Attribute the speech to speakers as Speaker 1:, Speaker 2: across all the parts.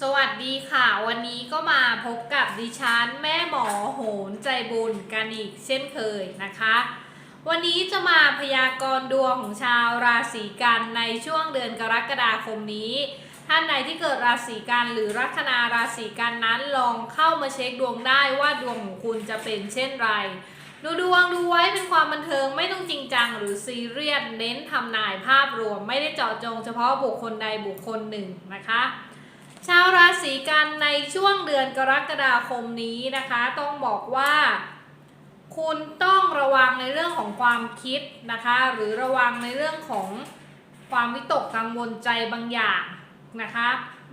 Speaker 1: สวัสดีค่ะ วันนี้ก็มาพบกับดิฉันแม่หมอโหนใจบุญกันอีกเช่นเคยนะคะ วันนี้จะมาพยากรณ์ดวงของชาวราศีกันในช่วงเดือนกรกฎาคมนี้ ท่านใดที่เกิดราศีกันหรือลัคนาราศีกันนั้นลองเข้ามาเช็คดวงได้ว่าดวงของคุณจะเป็นเช่นไร ดูดวงดูไว้เป็นความบันเทิงไม่ต้องจริงจังหรือซีเรียสเน้นทำนายภาพรวม ไม่ได้เจาะจงเฉพาะบุคคลใดบุคคลหนึ่งนะคะ ชาวราศีกันในช่วงเดือนกรกฎาคมนี้นะคะ ต้องบอกว่า คุณต้องระวังในเรื่องของความคิดนะคะ หรือระวังในเรื่องของความวิตกกังวลใจบางอย่างนะคะ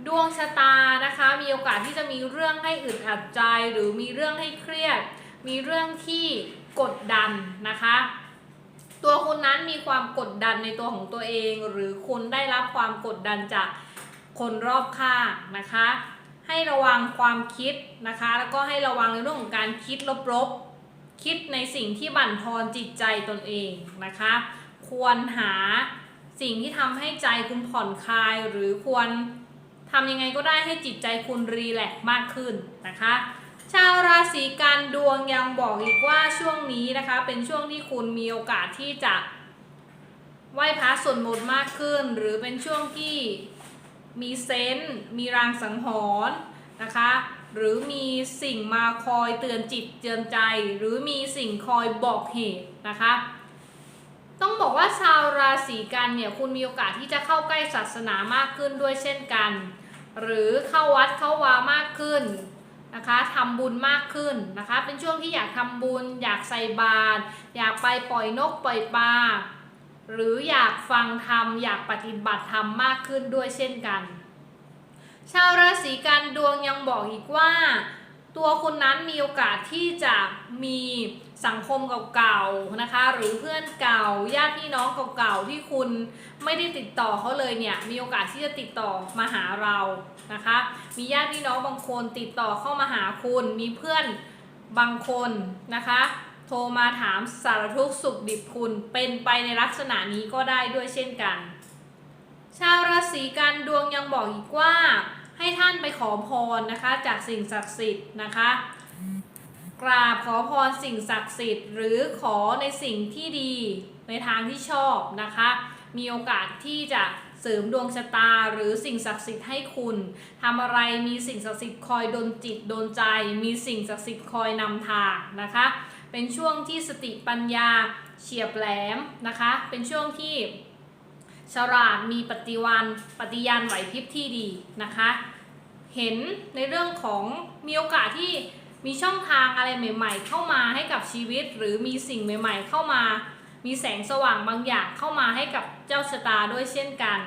Speaker 1: ดวงชะตานะคะมีโอกาสที่จะมีเรื่องให้อึดอัดใจ หรือมีเรื่องให้เครียด มีเรื่องที่กดดันนะคะ ตัวคุณนั้นมีความกดดันในตัวของตัวเอง หรือคุณได้รับความกดดันจาก คนรอบข้างนะคะ ให้ระวังความคิดนะคะ แล้วก็ให้ระวังในเรื่องของการคิดลบๆ คิดในสิ่งที่บั่นทอนจิตใจตนเองนะคะ ควรหาสิ่งที่ทำให้ใจคุณผ่อนคลายหรือควรทำยังไงก็ได้ให้จิตใจคุณรีแลกซ์มากขึ้นนะคะ ชาวราศีกันดวงยังบอกอีกว่าช่วงนี้นะคะ เป็นช่วงที่คุณมีโอกาสที่จะไหว้พระสวดมนต์มากขึ้น หรือเป็นช่วงที่ มีเซนส์มีรางสังหรณ์นะคะ หรือมีสิ่งมาคอยเตือนจิตเตือนใจ หรือมีสิ่งคอยบอกเหตุนะคะ ต้องบอกว่าชาวราศีกันเนี่ยคุณมีโอกาสที่จะเข้าใกล้ศาสนามากขึ้นด้วยเช่นกัน หรือเข้าวัดเข้าวามากขึ้นนะคะทำบุญมากขึ้นนะคะ เป็นช่วงที่อยากทำบุญ อยากใส่บาตรอยากไปปล่อยนกปล่อยปลา หรืออยากฟังธรรมอยากปฏิบัติธรรมมากขึ้นด้วยเช่นกัน ชาวราศีกันดวงยังบอกอีกว่า ตัวคุณนั้นมีโอกาสที่จะมีสังคมเก่าๆนะคะ หรือเพื่อนเก่าญาติพี่น้องเก่าๆที่คุณไม่ได้ติดต่อเขาเลยเนี่ยมีโอกาสที่จะติดต่อมาหาเรานะคะ มีญาติพี่น้องบางคนติดต่อเข้ามาหาคุณ มีเพื่อนบางคนนะคะ โทรมาถามสารทุกข์สุขดิบคุณ เป็นไปในลักษณะนี้ก็ได้ด้วยเช่นกัน ชาวราศีกันดวงยังบอกอีกว่า ให้ท่านไปขอพรนะคะ จากสิ่งศักดิ์สิทธิ์นะคะ กราบขอพรสิ่งศักดิ์สิทธิ์ หรือขอในสิ่งที่ดีในทางที่ชอบนะคะ มีโอกาสที่จะเสริมดวงชะตาหรือสิ่งศักดิ์สิทธิ์ให้คุณทำอะไรมีสิ่งศักดิ์สิทธิ์คอยดลจิตดลใจ มีสิ่งศักดิ์สิทธิ์คอยนำทางนะคะ เป็นช่วงที่สติปัญญาเฉียบแหลมนะคะ เป็นช่วงที่ฉลาดมีปฏิวันปฏิญาณไหวพริบที่ดีนะคะ เห็นในเรื่องของมีโอกาสที่มีช่องทางอะไรใหม่ ๆ เข้ามาให้กับชีวิต หรือมีสิ่งใหม่ ๆ เข้ามา มีแสงสว่างบางอย่างเข้ามาให้กับเจ้าชะตาด้วยเช่นกัน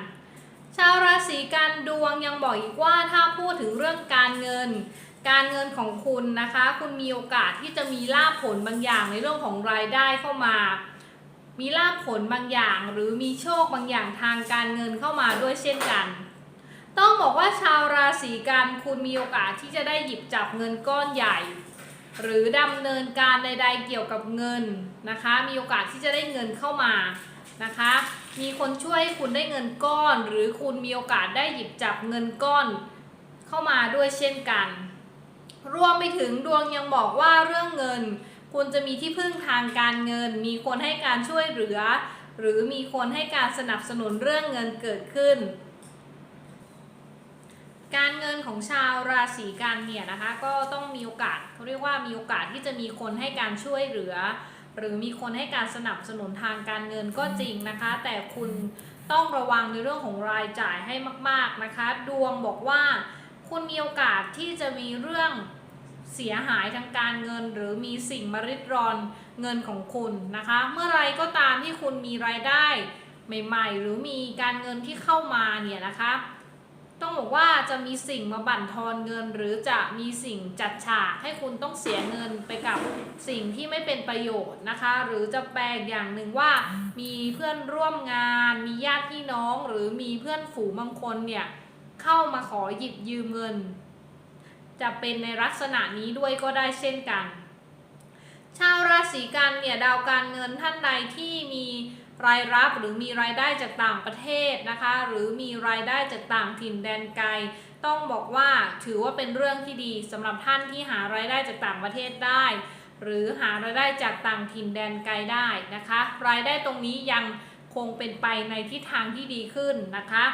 Speaker 1: ชาวราศีกันดวงยังบอกอีกว่าถ้าพูดถึงเรื่องการเงิน การเงินของคุณนะคะ คุณมีโอกาสที่จะมีลาภผลบางอย่างในเรื่องของรายได้เข้ามา มีลาภผลบางอย่าง หรือมีโชคบางอย่างทางการเงินเข้ามาด้วยเช่นกัน ต้องบอกว่าชาวราศีกันคุณมีโอกาสที่จะได้หยิบจับเงินก้อนใหญ่ หรือดำเนินการใด ๆ เกี่ยวกับเงินนะคะ มีโอกาสที่จะได้เงินเข้ามานะคะ มีคนช่วยให้คุณได้เงินก้อน หรือคุณมีโอกาสได้หยิบจับเงินก้อน เข้ามาด้วยเช่นกัน รวมไปถึงดวงยังบอกว่าเรื่องเงิน คุณจะมีที่พึ่งทางการเงิน มีคนให้การช่วยเหลือ หรือมีคนให้การสนับสนุนเรื่องเงินเกิดขึ้น การเงินของชาวราศีกันเนี่ยนะคะก็ต้องมีโอกาสเขาเรียกว่ามีโอกาสที่จะมีคนให้การช่วยเหลือ หรือมีคนให้การสนับสนุนทางการเงินก็จริงนะคะ แต่คุณต้องระวังในเรื่องของรายจ่ายให้มาก ๆนะคะ ดวงบอกว่าคุณมีโอกาสที่จะมีเรื่อง เสียหายทางการเงินหรือมีสิ่งมาริดรอนเงินของคุณนะคะ เมื่อไรก็ตามที่คุณมีรายได้ใหม่ ๆ หรือมีการเงินที่เข้ามาเนี่ยนะคะต้องบอกว่าจะมีสิ่งมาบั่นทอนเงิน หรือจะมีสิ่งจัดฉากให้คุณต้องเสียเงินไปกับสิ่งที่ไม่เป็นประโยชน์นะคะ หรือจะแปลกอย่างหนึ่งว่า มีเพื่อนร่วมงาน มีญาติพี่น้อง หรือมีเพื่อนฝูงบางคนเนี่ยเข้ามาขอหยิบยืมเงิน จะเป็นในลักษณะนี้ด้วยก็ได้เช่นกัน ชาวราศีกันเนี่ยดาวการเงินท่านใดที่มีรายรับหรือมีรายได้จากต่างประเทศนะคะ หรือมีรายได้จากต่างถิ่นแดนไกล ต้องบอกว่าถือว่าเป็นเรื่องที่ดีสำหรับท่านที่หารายได้จากต่างประเทศได้ หรือหารายได้จากต่างถิ่นแดนไกลได้นะคะ รายได้ตรงนี้ยังคงเป็นไปในทิศทางที่ดีขึ้นนะคะ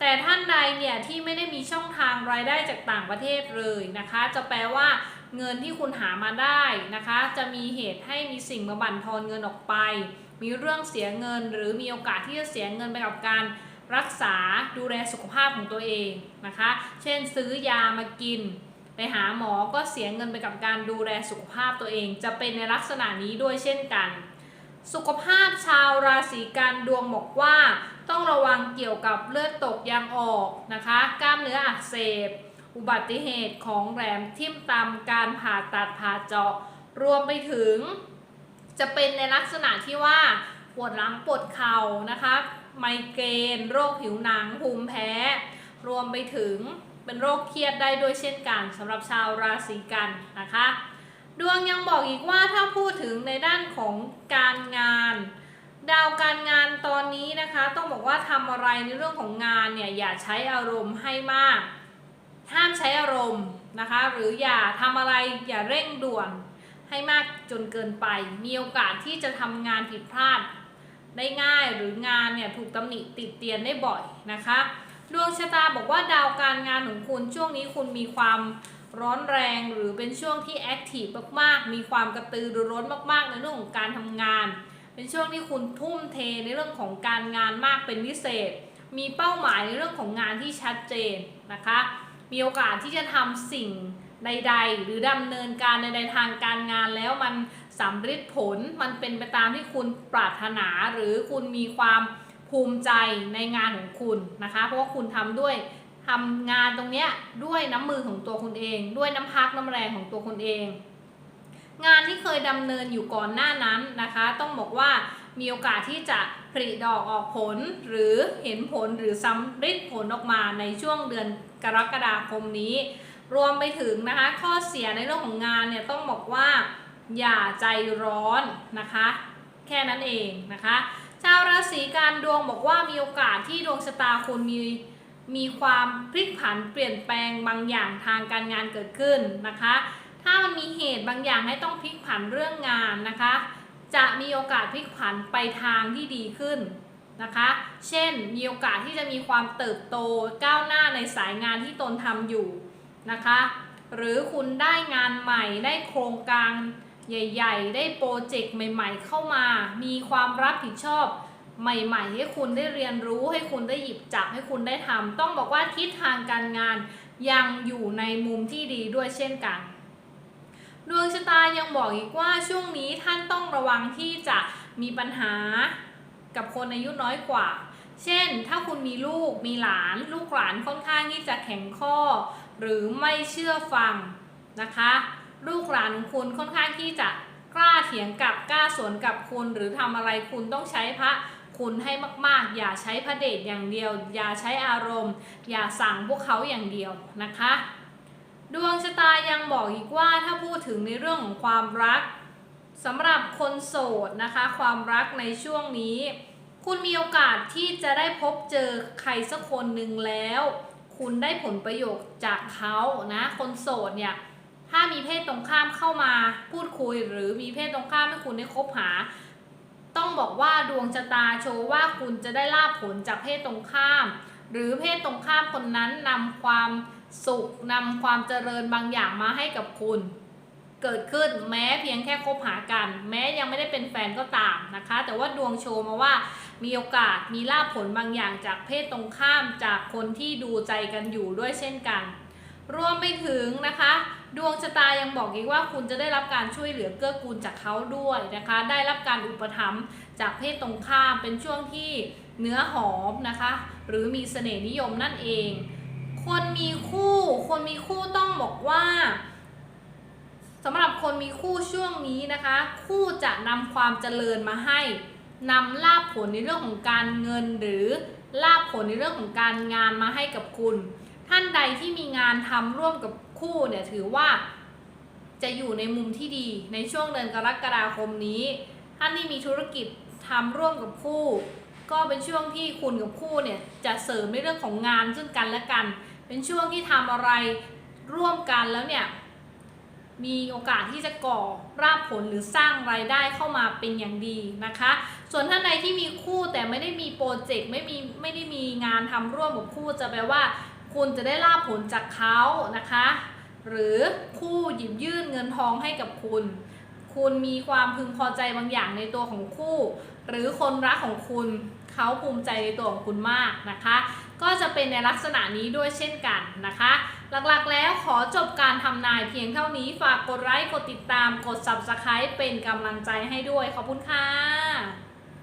Speaker 1: แต่ท่านใดเนี่ยที่ไม่ได้มีช่องทางรายได้จากต่างประเทศเลยนะคะ จะแปลว่าเงินที่คุณหามาได้นะคะ จะมีเหตุให้มีสิ่งมาบั่นทอนเงินออกไป มีเรื่องเสียเงิน หรือมีโอกาสที่จะเสียเงินไปกับการรักษาดูแลสุขภาพของตัวเองนะคะ เช่นซื้อยามากิน ไปหาหมอก็เสียเงินไปกับการดูแลสุขภาพตัวเอง จะเป็นในลักษณะนี้ด้วยเช่นกัน สุขภาพชาวราศีกันดวงบอกว่า ต้องระวังเกี่ยวกับเลือดตกยางออกนะคะ กล้ามเนื้ออักเสบ อุบัติเหตุของแหลมทิ่มตำการผ่าตัดผ่าเจาะ รวมไปถึง จะเป็นในลักษณะที่ว่าปวดหลังปวดเข่านะคะ ไมเกรนโรคผิวหนังภูมิแพ้ รวมไปถึงเป็นโรคเครียดได้ด้วยเช่นกันสำหรับชาวราศีกันนะคะ ดวงยังบอกอีกว่าถ้าพูดถึงในด้านของการงาน ดาวการงานตอนนี้นะคะ ต้องบอกว่าทำอะไรในเรื่องของงานเนี่ยอย่าใช้อารมณ์ให้มาก ห้ามใช้อารมณ์นะคะ หรืออย่าทำอะไรอย่าเร่งด่วนให้มากจนเกินไป มีโอกาสที่จะทำงานผิดพลาด ได้ง่ายหรืองานเนี่ยถูกตำหนิติดเตียนได้บ่อยนะคะดวงชะตาบอกว่าดาวการงานของคุณช่วงนี้คุณมีความร้อนแรงหรือเป็นช่วงที่แอคทีฟมากๆ มีความกระตือรือร้นมากๆ ในเรื่องของการทำงาน เป็นช่วงที่คุณทุ่มเทในเรื่องของการงานมากเป็นพิเศษ มีเป้าหมายในเรื่องของงานที่ชัดเจนนะคะ มีโอกาสที่จะทำสิ่งใด ๆ หรือดำเนินการใดๆทางการงานแล้วมันสำเร็จผลมันเป็นไปตามที่คุณปรารถนาหรือคุณมีความภูมิใจในงานของคุณนะคะ เพราะว่าคุณทำด้วยทำงานตรงเนี้ยด้วยน้ำมือของตัวคุณเอง ด้วยน้ำพักน้ำแรงของตัวคุณเอง งานที่เคยดำเนินอยู่ก่อนหน้านั้นนะคะ ต้องบอกว่ามีโอกาสที่จะผลิดอกออกผลหรือเห็นผลหรือสำร็จผลออกมาในช่วงเดือนกรกฎาคมนี้ รวมไปถึงนะคะ ข้อเสียในเรื่องของงานเนี่ยต้องบอกว่า อย่าใจร้อนนะคะ แค่นั้นเองนะคะชาวราศีการดวงบอกว่ามีโอกาสที่ดวงชะตาคุณมีมีความพลิกผันเปลี่ยนแปลงบางอย่างทางการงานเกิดขึ้นนะคะ ถ้ามันมีเหตุบางอย่างให้ต้องพลิกผันเรื่องงานนะคะ จะมีโอกาสพลิกผันไปทางที่ดีขึ้นนะคะ เช่น มีโอกาสที่จะมีความเติบโตก้าวหน้าในสายงานที่ตนทำอยู่นะคะ หรือคุณได้งานใหม่ได้โครงการใหญ่ ๆ ได้โปรเจกต์ใหม่ ๆ เข้ามา มีความรับผิดชอบใหม่ ๆ ให้คุณได้เรียนรู้ให้คุณได้หยิบจับให้คุณได้ทำต้องบอกว่าทิศทางการงานยังอยู่ในมุมที่ดีด้วยเช่นกัน ดวงชะตายังบอกอีกว่าช่วงนี้ท่านต้องระวังที่จะมีปัญหากับคนอายุน้อยกว่า เช่น ถ้าคุณมีลูกมีหลาน ลูกหลานค่อนข้างที่จะแข็งข้อ หรือไม่เชื่อฟังนะคะ ลูกหลานของคุณค่อนข้างที่จะกล้าเถียงกับกล้าสวนกับคุณ หรือทำอะไรคุณต้องใช้พระคุณให้มากๆ อย่าใช้พระเดชอย่างเดียว อย่าใช้อารมณ์ อย่าสั่งพวกเขาอย่างเดียวนะคะ ดวงชะตายังบอกอีกว่าถ้าพูดถึงในเรื่องของความรักสำหรับคนโสดนะคะ ความรักในช่วงนี้ คุณมีโอกาสที่จะได้พบเจอใครสักคนหนึ่งแล้ว คุณได้ผลประโยชน์จากเขานะคนโสดเนี่ยถ้ามีเพศตรงข้ามเข้ามาพูดคุย หรือมีเพศตรงข้ามให้คุณได้คบหา ต้องบอกว่าดวงชะตาโชว์ว่าคุณจะได้ลาบผลจากเพศตรงข้าม หรือเพศตรงข้ามคนนั้นนำความ สุขนำความเจริญบางอย่างมาให้กับคุณ เกิดขึ้นแม้เพียงแค่คบหากัน แม้ยังไม่ได้เป็นแฟนก็ตามนะคะ แต่ว่าดวงโชว์มาว่ามีโอกาสมีลาผลบางอย่างจากเพศตรงข้ามจากคนที่ดูใจกันอยู่ด้วยเช่นกัน รวมไปถึงนะคะ ดวงชะตายังบอกอีกว่าคุณจะได้รับการช่วยเหลือเกื้อกูลจากเขาด้วยนะคะ ได้รับการอุปถัมภ์จากเพศตรงข้ามเป็นช่วงที่เนื้อหอมนะคะ หรือมีเสน่ห์นิยมนั่นเอง คนมีคู่ คนมีคู่ต้องบอกว่าสำหรับคนมีคู่ช่วงนี้นะคะ คู่จะนำความเจริญมาให้นำลาบผลในเรื่องของการเงินหรือลาบผลในเรื่องของการงานมาให้กับคุณ ท่านใดที่มีงานทำร่วมกับคู่เนี่ยถือว่า จะอยู่ในมุมที่ดีในช่วงเดือนกรกฎาคมนี้ ท่านที่มีธุรกิจทำร่วมกับคู่ ก็เป็นช่วงที่คุณกับคู่เนี่ยจะเสริมในเรื่องของงานซึ่งกันและกัน เป็นช่วงที่ทำอะไรร่วมกันแล้วเนี่ยมีโอกาสที่จะก่อรากผลหรือสร้างรายได้เข้ามาเป็นอย่างดีนะคะ ส่วนท่านใดที่มีคู่แต่ไม่ได้มีโปรเจกต์ไม่มีไม่ได้มีงานทำร่วมกับคู่จะแปลว่า คุณจะได้ลาบผลจากเขานะคะ หรือคู่หยิบยื่นเงินทองให้กับคุณ คุณมีความพึงพอใจบางอย่างในตัวของคู่ หรือคนรักของคุณเขาภูมิใจในตัวของคุณมากนะคะ ก็จะเป็นในลักษณะนี้ด้วยเช่นกันนะคะ หลักๆแล้วขอจบการทำนายเพียงเท่านี้ฝากกดไลค์กดติดตามกด subscribe เป็นกำลังใจให้ด้วยขอบคุณค่ะ